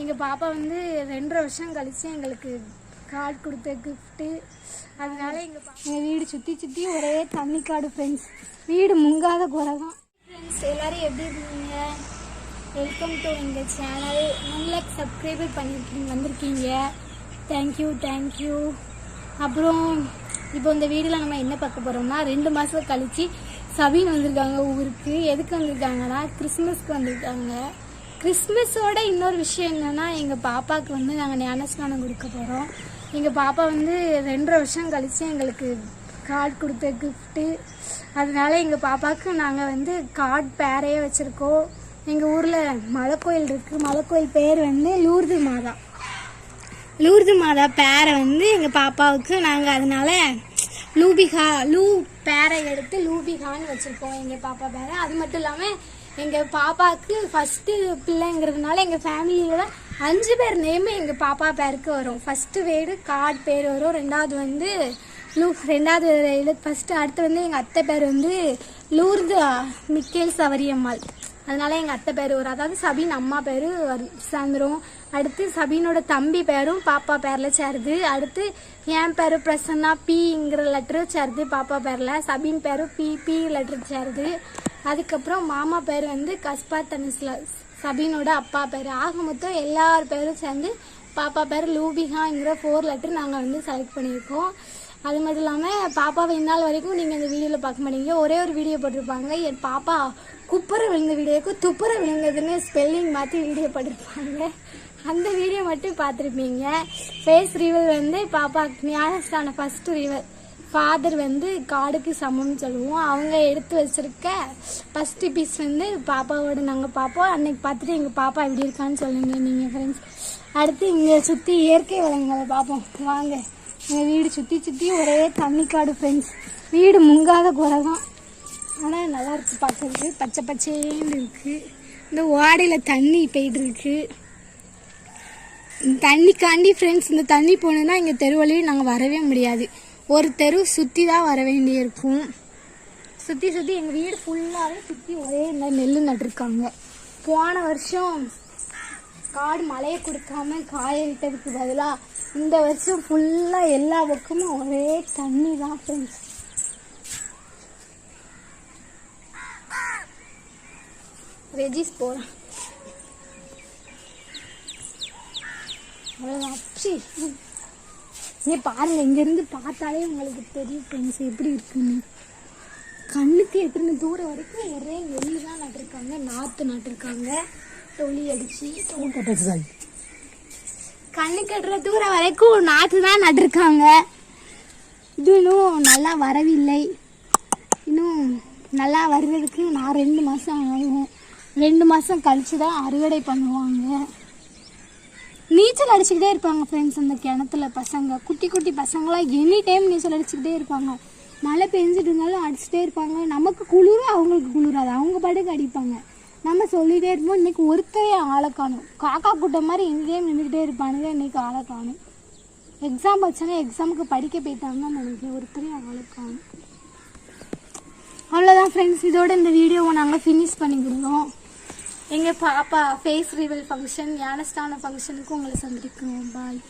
எங்கள் பாப்பா வந்து ரெண்டரை வருஷம் கழித்து எங்களுக்கு கார்டு கொடுத்த கிஃப்ட்டு அதனால எங்கள் எங்கள் வீடு சுற்றி சுற்றி ஒரே தண்ணி காடு ஃப்ரெண்ட்ஸ் வீடு முங்காத குறை தான் ஃப்ரெண்ட்ஸ் எல்லோரும் எப்படி இருக்கீங்க? வெல்கம் டு எங்கள் சேனல் ஒன் லேக் சப்ஸ்கிரைபர் பண்ணியிருக்கீங்க வந்திருக்கீங்க தேங்க்யூ தேங்க்யூ அப்புறம் இப்போ இந்த வீடியோவில் நம்ம என்ன பார்க்க போகிறோம்னா ரெண்டு மாதம் கழித்து சபீன் வந்திருக்காங்க ஊருக்கு. எதுக்கு வந்திருக்காங்கன்னா கிறிஸ்மஸ்க்கு வந்திருக்காங்க. கிறிஸ்மஸோட இன்னொரு விஷயம் என்னன்னா எங்கள் பாப்பாவுக்கு வந்து நாங்கள் ஞானஸ்நானம் கொடுக்க போகிறோம் எங்கள் பாப்பா வந்து ரெண்டரை வருஷம் கழித்து எங்களுக்கு கார்டு கொடுத்த கிஃப்ட்டு அதனால எங்கள் பாப்பாவுக்கு நாங்கள் வந்து கார்டு பேரையே வச்சுருக்கோம். எங்கள் ஊரில் மலைக்கோயில் இருக்குது மலைக்கோயில் பேர் வந்து லூர்து மாதா. லூர்து மாதா பேரை வந்து எங்கள் பாப்பாவுக்கு நாங்கள் அதனால லூபிகா லூ பேரை எடுத்து லூபிகான்னு வச்சுருக்கோம். எங்கள் பாப்பா பேரை. அது மட்டும் இல்லாமல் எங்கள் பாப்பாவுக்கு ஃபஸ்ட்டு பிள்ளைங்கிறதுனால எங்கள் ஃபேமிலியில் அஞ்சு பேர் நேமு எங்கள் பாப்பா பேருக்கு வரும். ஃபஸ்ட்டு வீடு காட் பேர் வரும். ரெண்டாவது வந்து லூ ரெண்டாவது இது ஃபஸ்ட்டு அடுத்து வந்து எங்கள் அத்தை பேர் வந்து லூர்து மிக்கேல் சவரியம்மாள். அதனால எங்கள் அத்தை பேர் வரும் அதாவது சபீன் அம்மா பேர் சேர்ந்துரும். அடுத்து சபீனோட தம்பி பேரும் பாப்பா பேரில் சேருது. அடுத்து என் பேர் பிரசன்னா பிங்கிற லெட்டரு சேருது பாப்பா பேரில். சபீன் பேரும் பி பி லெட்டர் சேருது. அதுக்கப்புறம் மாமா பேர் வந்து கஸ்பா தனிஸ்ல சபீனோட அப்பா பேர். ஆக மொத்தம் எல்லார் பேரும் சேர்ந்து பாப்பா பேர் லூபிகாங்கிற ஃபோர் லெட்டர் நாங்கள் வந்து செலக்ட் பண்ணியிருக்கோம். அது மட்டும் இல்லாமல் பாப்பாவை இந்நாள் வரைக்கும் நீங்கள் இந்த வீடியோவில் பார்க்க மாட்டீங்க. ஒரே ஒரு வீடியோ போட்டிருப்பாங்க. என் பாப்பா குப்புற விழுந்த வீடியோக்கு துப்புற விழுந்ததுன்னு ஸ்பெல்லிங் மாற்றி வீடியோ போட்டிருப்பாங்க. அந்த வீடியோ மட்டும் பார்த்துருப்பீங்க. ஃபேஸ் ரீவல் வந்து பாப்பா ஞானஸ்தான ஃபஸ்ட்டு ரீவல் ஃபாதர் வந்து காடுக்கு சமம்னு சொல்லுவோம். அவங்க எடுத்து வச்சிருக்க ஃபஸ்ட்டு பீஸ் வந்து பாப்பாவோட நாங்கள் பார்ப்போம். அன்னைக்கு பார்த்துட்டு எங்கள் பாப்பா எப்படி இருக்கான்னு சொல்லுங்கள் நீங்கள் ஃப்ரெண்ட்ஸ் அடுத்து இங்கே சுற்றி இயற்கை வளங்களை பார்ப்போம். வாங்க. எங்கள் வீடு சுற்றி சுற்றி ஒரே தண்ணி காடு ஃப்ரெண்ட்ஸ் வீடு முங்காத குறை தான் ஆனால் நல்லா இருக்குது பார்க்கறதுக்கு. பச்சை பச்சேன்னு இருக்குது இந்த ஓடையில் தண்ணி போயிட்டுருக்கு தண்ணிக்காண்டி ஃப்ரெண்ட்ஸ் இந்த தண்ணி போனதுன்னா இங்கே தெரு வழியே நாங்கள் வரவே முடியாது. ஒரு தெரு சுற்றி தான் வர வேண்டியிருக்கும். சுற்றி சுற்றி எங்கள் வீடு ஃபுல்லாகவே சுற்றி ஒரே இந்த நெல் நட்டிருக்காங்க. போன வருஷம் காடு மழையை கொடுக்காம காய விட்டதுக்கு பதிலாக இந்த வருஷம் ஃபுல்லாக எல்லா பக்கமும் ஒரே தண்ணி தான் ஃப்ரெண்ட்ஸ் வெஜிஸ் போகிறேன் அவ்வளோதான் அப்படி நீ பாருங்க இங்கேருந்து பார்த்தாலே உங்களுக்கு தெரியும் ஃப்ரெண்ட்ஸ் எப்படி இருக்குன்னு. கண்ணுக்கு எத்தனை தூரம் வரைக்கும் ஒரே எள்ளு தான் நட்டிருக்காங்க. நாற்று நட்டிருக்காங்க தொழி அடித்து கண்ணு கட்டுற தூரம் வரைக்கும் நாற்று தான் நட்டிருக்காங்க. இது இன்னும் நல்லா வரவில்லை. இன்னும் நல்லா வர்றதுக்கு நான் ரெண்டு மாதம் ஆகும். ரெண்டு மாதம் கழிச்சு தான் அறுவடை பண்ணுவாங்க. நீச்சல் அடிச்சுக்கிட்டே இருப்பாங்க ஃப்ரெண்ட்ஸ் அந்த கிணத்துல பசங்க. குட்டி குட்டி பசங்களாம் எனி டைம் நீச்சல் அடிச்சுக்கிட்டே இருப்பாங்க. மழை பெஞ்சிட்டு இருந்தாலும் அடிச்சுட்டே இருப்பாங்க. நமக்கு குளிரும் அவங்களுக்கு குளிராது. அவங்க பாட்டுக்கு அடிப்பாங்க. நம்ம சொல்லிகிட்டே இருப்போம். இன்னைக்கு ஒருத்தரே ஆளை காணும். காக்கா கூட்டம் மாதிரி எங்கேயும் நின்றுக்கிட்டே இருப்பானுங்க. இன்னைக்கு ஆளை காணும். எக்ஸாம் வச்சாங்க எக்ஸாமுக்கு படிக்க போயிட்டாங்கன்னா நினைக்கிறேன். ஒருத்தரே ஆளை காணும். அவ்வளோதான் ஃப்ரெண்ட்ஸ் இதோட இந்த வீடியோவை நாங்கள் ஃபினிஷ் பண்ணிக்கிடுவோம். எங்கள் பாப்பா ஃபேஸ் ரிவல் ஃபங்க்ஷன் ஞானஸ்தான ஃபங்க்ஷனுக்கு உங்களை சந்திக்கிறோம். பாய்